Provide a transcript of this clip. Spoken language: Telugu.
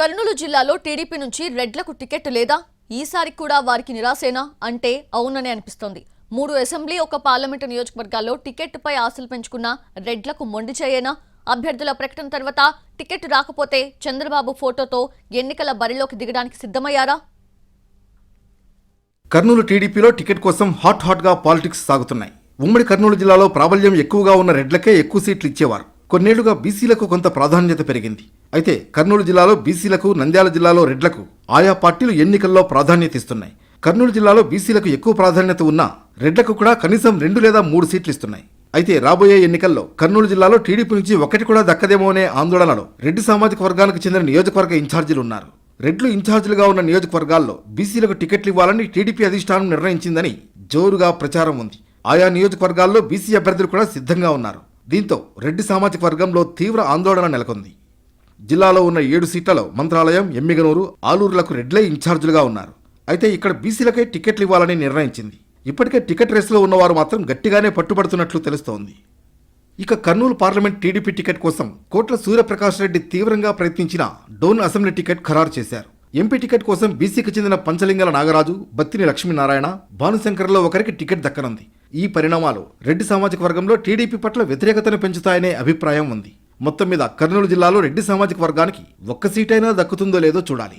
కర్నూలు జిల్లాలో టీడీపీ నుంచి రెడ్లకు టికెట్ లేదా? ఈసారి కూడా వారికి నిరాశేనా? అంటే అవుననే అనిపిస్తోంది. మూడు అసెంబ్లీ ఒక పార్లమెంటు నియోజకవర్గాల్లో టికెట్పై ఆశలు పెంచుకున్న రెడ్లకు మొండి చేయనా? అభ్యర్థుల ప్రకటన తర్వాత టికెట్ రాకపోతే చంద్రబాబు ఫోటోతో ఎన్నికల బరిలోకి దిగడానికి సిద్ధమయ్యారా? కర్నూలు టీడీపీలో టికెట్ కోసం హాట్ హాట్గా పాలిటిక్స్ సాగుతున్నాయి. ఉమ్మడి కర్నూలు జిల్లాలో ప్రాబల్యం ఎక్కువగా ఉన్న రెడ్లకే ఎక్కువ సీట్లు ఇచ్చేవారు. కొన్నేళ్ళుగా బీసీలకు కొంత ప్రాధాన్యత పెరిగింది. అయితే కర్నూలు జిల్లాలో బీసీలకు నంద్యాల జిల్లాలో రెడ్లకు ఆయా పార్టీలు ఎన్నికల్లో ప్రాధాన్యత ఇస్తున్నాయి. కర్నూలు జిల్లాలో బీసీలకు ఎక్కువ ప్రాధాన్యత ఉన్నా రెడ్లకు కూడా కనీసం రెండు లేదా మూడు సీట్లు ఇస్తున్నాయి. అయితే రాబోయే ఎన్నికల్లో కర్నూలు జిల్లాలో టీడీపీ నుంచి ఒకటి కూడా దక్కదేమో అనే ఆందోళనలో రెడ్డి సామాజిక వర్గానికి చెందిన నియోజకవర్గ ఇన్ఛార్జీలు ఉన్నారు. రెడ్లు ఇన్ఛార్జీలుగా ఉన్న నియోజకవర్గాల్లో బీసీలకు టికెట్లు ఇవ్వాలని టీడీపీ అధిష్టానం నిర్ణయించిందని జోరుగా ప్రచారం ఉంది. ఆయా నియోజకవర్గాల్లో బీసీ అభ్యర్థులు కూడా సిద్ధంగా ఉన్నారు. దీంతో రెడ్డి సామాజిక వర్గంలో తీవ్ర ఆందోళన నెలకొంది. జిల్లాలో ఉన్న ఏడు సీట్లలో మంత్రాలయం ఎమ్మిగనూరు ఆలూరులకు రెడ్లే ఇన్ఛార్జీలుగా ఉన్నారు. అయితే ఇక్కడ బీసీలకే టికెట్లు ఇవ్వాలని నిర్ణయించింది. ఇప్పటికే టికెట్ రేసులో ఉన్నవారు మాత్రం గట్టిగానే పట్టుబడుతున్నట్లు తెలుస్తోంది. ఇక కర్నూలు పార్లమెంట్ టీడీపీ టికెట్ కోసం కోట్ల సూర్యప్రకాష్ రెడ్డి తీవ్రంగా ప్రయత్నించిన డోన్ అసెంబ్లీ టికెట్ ఖరారు చేశారు. ఎంపీ టికెట్ కోసం బీసీకి చెందిన పంచలింగల నాగరాజు బత్తిని లక్ష్మీనారాయణ భానుశంకర్లో ఒకరికి టికెట్ దక్కనుంది. ఈ పరిణామాలు రెడ్డి సామాజిక వర్గంలో టీడీపీ పట్ల వ్యతిరేకతను పెంచుతాయనే అభిప్రాయం ఉంది. మొత్తం మీద కర్నూలు జిల్లాలో రెడ్డి సామాజిక వర్గానికి ఒక్క సీటైనా దక్కుతుందో లేదో చూడాలి.